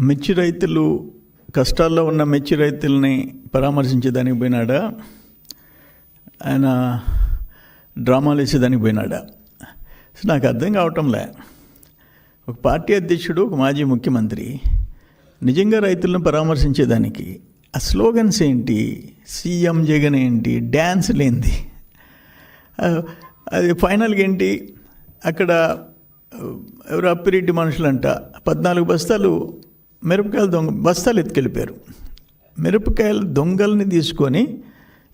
మిర్చి రైతులు కష్టాల్లో ఉన్న మిర్చి రైతుల్ని పరామర్శించేదానికి పోయినాడా? ఆయన డ్రామాలు వేసేదానికి పోయినాడా? నాకు అర్థం కావటంలే. ఒక పార్టీ అధ్యక్షుడు ఒక మాజీ ముఖ్యమంత్రి నిజంగా రైతులను పరామర్శించేదానికి ఆ స్లోగన్స్ ఏంటి? సీఎం జగన్ ఏంటి? డ్యాన్స్ లేనిది. అది ఫైనల్గా ఏంటి? అక్కడ ఎవరో అప్పిరెడ్డి మనుషులంట పద్నాలుగు బస్తాలు మిరపకాయలు దొంగ బస్తాలు ఎత్తుకెళ్ళిపోయారు. మిరపకాయలు దొంగల్ని తీసుకొని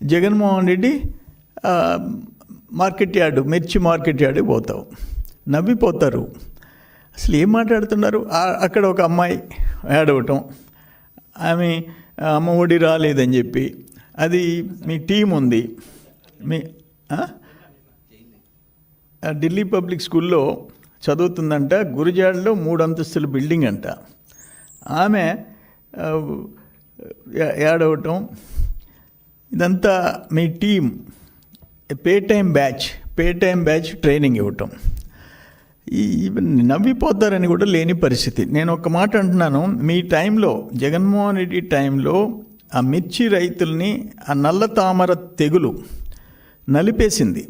జగన్మోహన్ రెడ్డి మార్కెట్ యార్డు మిర్చి మార్కెట్ యార్డుకి పోతావు. నవ్విపోతారు. అసలు ఏం మాట్లాడుతున్నారు? అక్కడ ఒక అమ్మాయి ఏడవటం ఆమె అమ్మ ఒడి రాలేదని చెప్పి అది మీ టీం ఉంది. మీ ఢిల్లీ పబ్లిక్ స్కూల్లో చదువుతుందంట గురుజాడలో మూడు అంతస్తుల బిల్డింగ్ అంట. ఆమె ఏడవటం. ఇదంతా మీ team pay time batch pay time batch training ఇవ్వటం. ఈ నవ్విపోతారని కూడా లేని పరిస్థితి. నేను ఒక మాట అంటున్నాను. మీ టైంలో జగన్మోహన్ రెడ్డి టైంలో ఆ మిర్చి రైతుల్ని ఆ నల్ల తామర తెగులు నలిపేసింది.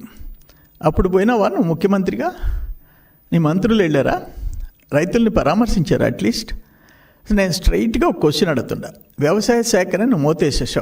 అప్పుడు పోయినావా నువ్వు ముఖ్యమంత్రిగా నీ మంత్రులు వెళ్ళారా? రైతుల్ని పరామర్శించారా అట్లీస్ట్? నేను స్ట్రైట్గా ఒక క్వశ్చన్ అడుగుతుండ. వ్యవసాయ శాఖని నువ్వు మోతేసేసావు